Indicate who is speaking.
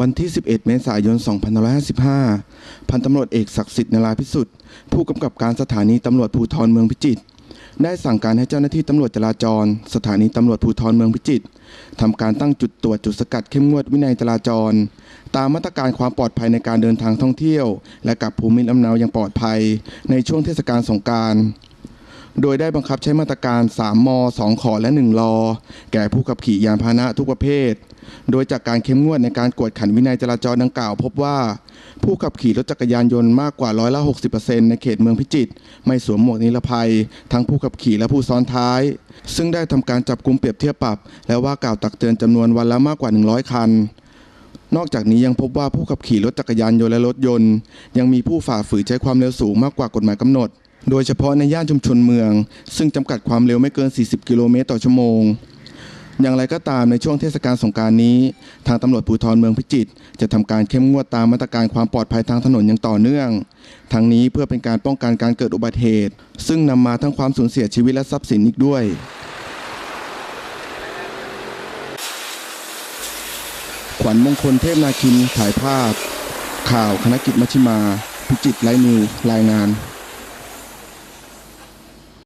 Speaker 1: วันที่ 11 เมษายน 2555 พันตำรวจเอกศักดิ์สิทธิ์นราพิสุทธิ์ ผู้กำกับการสถานีตำรวจภูธรเมืองพิจิตร ได้สั่งการให้เจ้าหน้าที่ตำรวจจราจร สถานีตำรวจภูธรเมืองพิจิตรทำการตั้งจุดตรวจจุดสกัดเข้มงวดวินัยจราจร ตามมาตรการความปลอดภัยในการเดินทางท่องเที่ยว และกลับภูมิลำเนาอย่างปลอดภัย ในช่วงเทศกาลสงการโดยได้บังคับใช้มาตรการ 3 ม 2 ขอและ 1 รอ แก่ผู้ขับขี่ยานพาหนะทุกประเภท โดยจากการเข้มงวดในการกวดขันวินัยจราจรดังกล่าว พบว่า ผู้ขับขี่รถจักรยานยนต์มากกว่าร้อยละ60%ในเขตเมืองพิจิตรไม่สวมหมวกนิรภัย ทั้งผู้ขับขี่และผู้ซ้อนท้าย ซึ่งได้ทำการจับกลุ่มเปรียบเทียบปรับ และว่ากล่าวตักเตือนจำนวนวันละมากกว่า 100 คันนอกจากนี้ยังพบว่าผู้ขับขี่รถจักรยานยนต์และรถยนต์ ยังมีผู้ฝ่าฝืนใช้ความเร็วสูงมากกว่ากฎหมายกำหนด โดยเฉพาะในย่านชุมชนเมือง ซึ่งจำกัดความเร็วไม่เกิน 40 กิโลเมตรต่อชั่วโมง อย่างไรก็ตามในช่วงเทศกาลสงการนี้ ทางตำรวจภูธรเมืองพิจิตรจะทำการเข้มงวดตามมาตรการความปลอดภัยทางถนนอย่างต่อเนื่อง ทั้งนี้เพื่อเป็นการป้องกันการเกิดอุบัติเหตุ ซึ่งนำมาทั้งความสูญเสียชีวิตและทรัพย์สินอีกด้วยขวัญมงคลเทพนาคินถ่ายภาพ ข่าวคณะกิจมัชิมา พิจิตรไลฟ์นิวรายงาน